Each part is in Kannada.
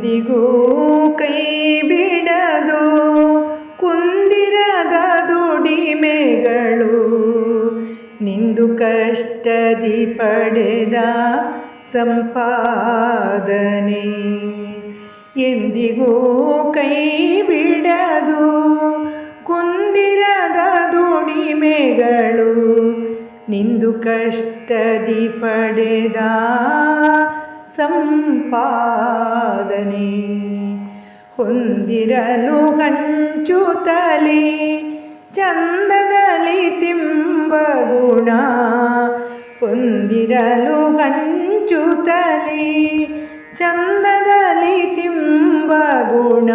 ಎಂದಿಗೂ ಕೈ ಬಿಡದು ಕುಂದಿರದ ದುಡಿಮೆಗಳು ನಿಂದು ಕಷ್ಟದಿ ಪಡೆದ ಸಂಪಾದನೆ. ಎಂದಿಗೂ ಕೈ ಬಿಡದು ಕುಂದಿರದ ದುಡಿಮೆಗಳು ನಿಂದು ಕಷ್ಟದಿ ಪಡೆದ ಸಂಪಾದನೆ ಹೊಂದಿರಲು ಹಂಚುತ್ತಲಿ ಚಂದದಲ್ಲಿ ತಿಂಬಗುಣ ಹೊಂದಿರಲು ಹಂಚುತ್ತಲಿ ಚಂದದಲ್ಲಿ ತಿಂಬಗುಣ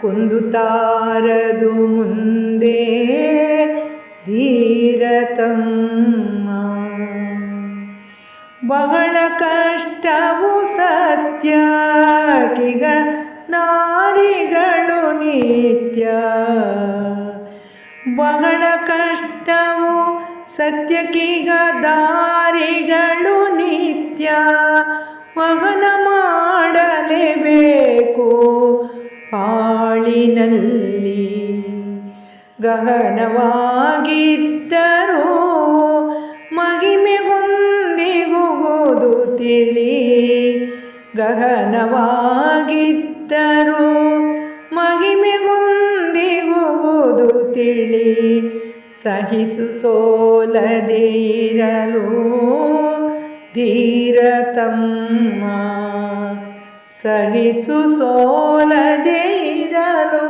ಕುಂದುತಾರದು ಮುಂದೆ ಧೀರತಮ್ಮ ಬಹಳ ಕಷ್ಟವು ಸತ್ಯ ಕಿಗ ನಾರಿಗಳು ನಿತ್ಯ. ಬಹಳ ಕಷ್ಟವು ಸತ್ಯಕ್ಕಿಗ ದಾರಿಗಳು ನಿತ್ಯ. ವಹನ ಮಾಡಲೇಬೇಕು ಪಾಳಿನಲ್ಲಿ. ಗಹನವಾಗಿದ್ದರೂ ತಿಳಿ ಗಗನವಾಗಿದ್ದರು ಮಹಿಮೆ ಹೊಂದಿಗುವುದು ತಿಳಿ ಸಹಿಸು ಸೋಲದೆ ಇರಲು ಧೀರತಮ್ಮ. ಸಹಿಸು ಸೋಲದೆ ಇರಲು